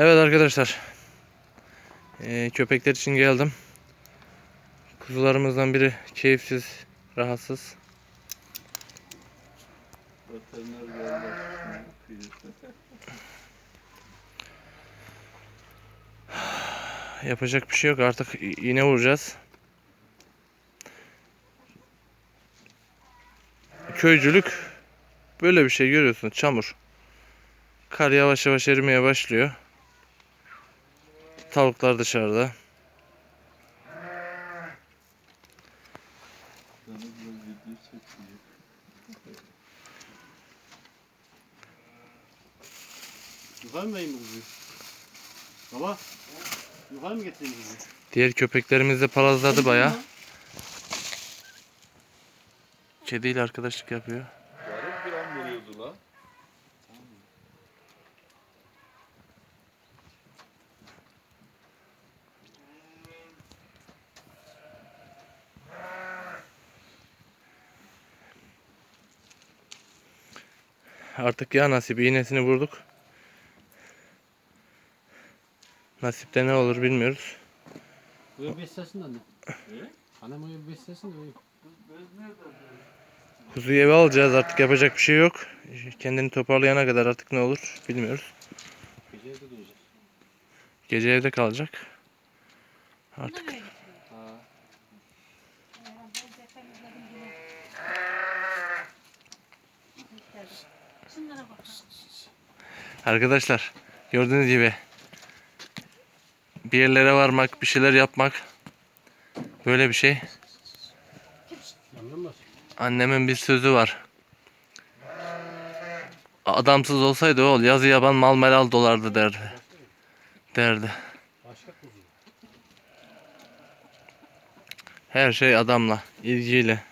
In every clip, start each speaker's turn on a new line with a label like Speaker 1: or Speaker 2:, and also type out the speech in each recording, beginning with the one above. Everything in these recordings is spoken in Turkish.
Speaker 1: Evet arkadaşlar. Ee, köpekler için geldim. Kuzularımızdan biri keyifsiz, rahatsız. Yapacak bir şey yok. Artık iğne vuracağız. Köycülük böyle bir şey görüyorsun. Çamur. Kar yavaş yavaş erimeye başlıyor. Tavuklar dışarıda.
Speaker 2: Yukarı mı bu kuzuyu? Baba. Yukarı mı getireyim kuzuyu?
Speaker 1: Diğer köpeklerimiz de palazladı bayağı. Kediyle arkadaşlık yapıyor. Artık ya nasip iğnesini vurduk. Nasipte ne olur bilmiyoruz.
Speaker 2: Böyle beslesin anne. Annem bir beslesin de.
Speaker 1: Kuzuyu eve alacağız artık yapacak bir şey yok. Kendini toparlayana kadar artık ne olur bilmiyoruz.
Speaker 2: Gece evde duracak.
Speaker 1: Gece evde kalacak. Artık arkadaşlar gördüğünüz gibi bir yerlere varmak, bir şeyler yapmak böyle bir şey. Annemin bir sözü var. Adamsız olsaydı oğul yazı yaban mal melal dolardı derdi. Derdi. Her şey adamla, ilgiyle.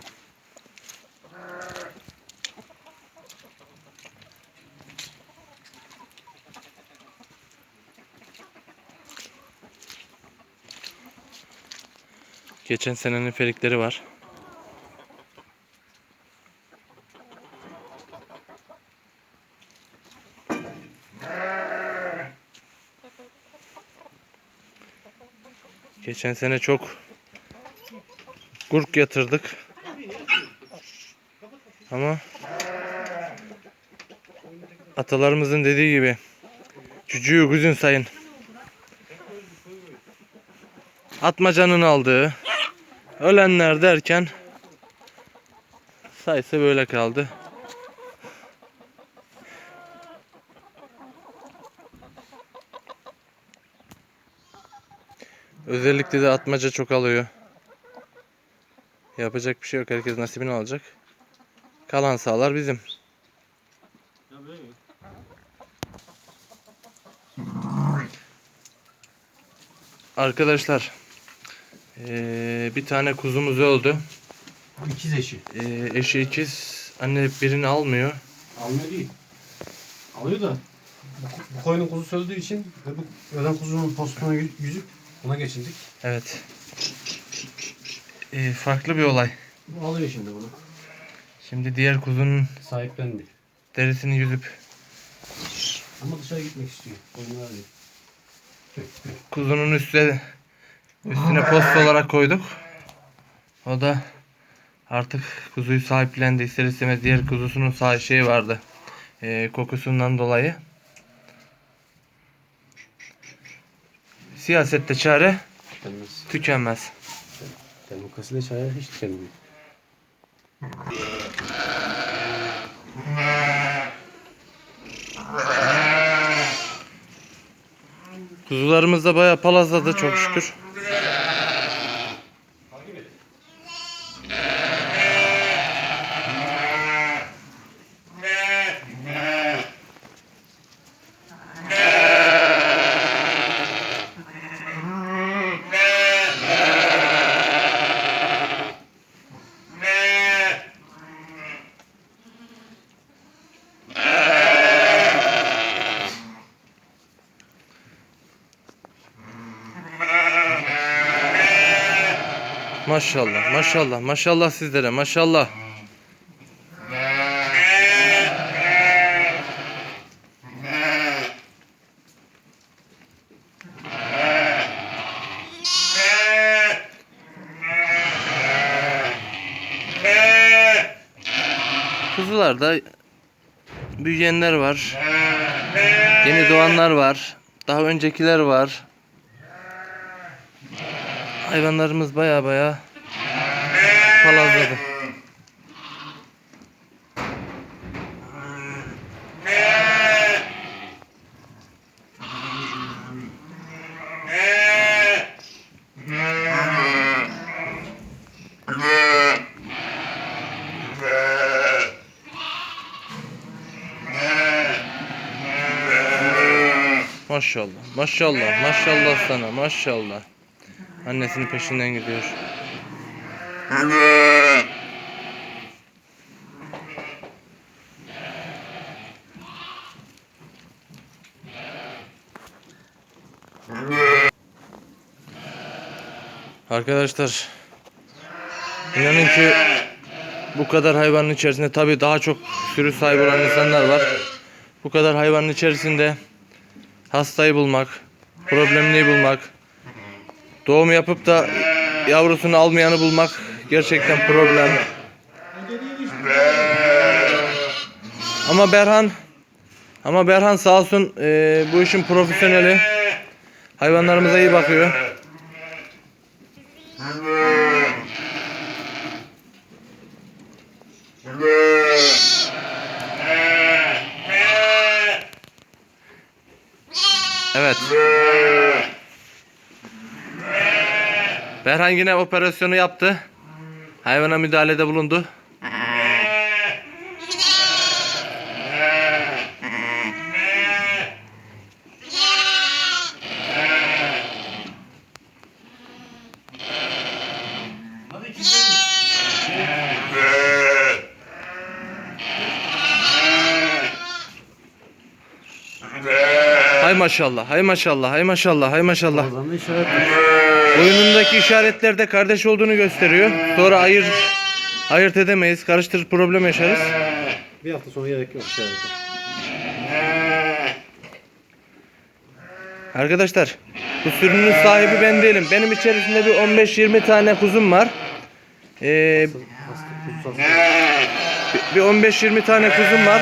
Speaker 1: Geçen senenin felikleri var. Geçen sene çok Gurk yatırdık. Ama atalarımızın dediği gibi cücüğü güzün sayın. Atmacanın aldığı ölenler derken sayısı böyle kaldı. Özellikle de atmaca çok alıyor. Yapacak bir şey yok. Herkes nasibini alacak. Kalan sağlar bizim. Arkadaşlar eee, bir tane kuzumuz öldü.
Speaker 2: İkiz eşi.
Speaker 1: Eee, eşi ikiz. Anne birini almıyor.
Speaker 2: Almıyor değil. Alıyor da bu, bu koyunun kuzusu öldüğü için ve bu ölen kuzunun postuna yü- yüzüp ona geçindik.
Speaker 1: Evet. Eee, farklı bir olay.
Speaker 2: Bu alıyor şimdi bunu.
Speaker 1: Şimdi diğer kuzunun
Speaker 2: Sahiplendi.
Speaker 1: derisini yüzüp
Speaker 2: Ama dışarı gitmek istiyor. Koyunlar değil.
Speaker 1: kuzunun üstüne üstüne post olarak koyduk. O da artık kuzuyu sahiplendi. İster istemez diğer kuzusunun sağ şeyi vardı. Eee, kokusundan dolayı. Siyasette çare
Speaker 2: Tükenmez.
Speaker 1: tükenmez.
Speaker 2: Demokrasiyle çare hiç tükenmiyor.
Speaker 1: Kuzularımız da bayağı palazladı çok şükür. Maşallah, maşallah, maşallah sizlere, maşallah. Kuzularda büyüyenler var. Yeni doğanlar var. Daha öncekiler var. Hayvanlarımız baya baya palazladı. Maşallah, maşallah, maşallah sana, maşallah. Annesinin peşinden gidiyor. Arkadaşlar, inanın ki bu kadar hayvanın içerisinde tabii daha çok sürü sahibi olan insanlar var. Bu kadar hayvanın içerisinde hastayı bulmak, problemliyi bulmak, doğum yapıp da yavrusunu almayanı bulmak gerçekten problem. Ama Berhan ama Berhan sağ olsun eee, bu işin profesyoneli. Hayvanlarımıza iyi bakıyor. Berhan yine operasyonu yaptı. Hayvana müdahalede bulundu. Hay maşallah, hay maşallah, hay maşallah, hay maşallah.
Speaker 2: Bazen de işaret
Speaker 1: Boynundaki işaretler de kardeş olduğunu gösteriyor. Sonra ayır ayırt edemeyiz. Karıştırır problem yaşarız.
Speaker 2: Bir hafta sonra gerek yok işareti.
Speaker 1: Arkadaşlar bu sürünün sahibi ben değilim. Benim içerisinde bir 15-20 tane kuzum var. Ee, bir 15-20 tane kuzum var.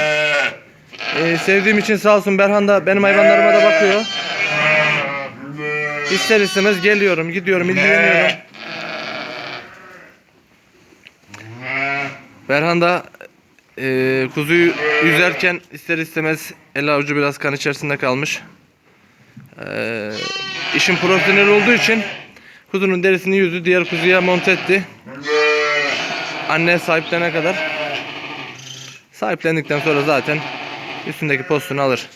Speaker 1: Ee, sevdiğim için sağ olsun Berhan da benim hayvanlarıma da bakıyor. İster istemez geliyorum, gidiyorum, ilgileniyorum. Berhan da e, kuzuyu yüzerken ister istemez el avucu biraz kan içerisinde kalmış. E, işin profesyonel olduğu için kuzunun derisini yüzdü, diğer kuzuya monte etti. Anne sahiplenene kadar. Sahiplendikten sonra zaten üstündeki postunu alır.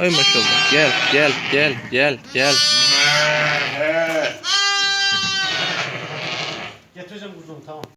Speaker 1: Ay maşallah. Gel, gel, gel, gel, gel.
Speaker 2: Getireceğim kuzunu tamam.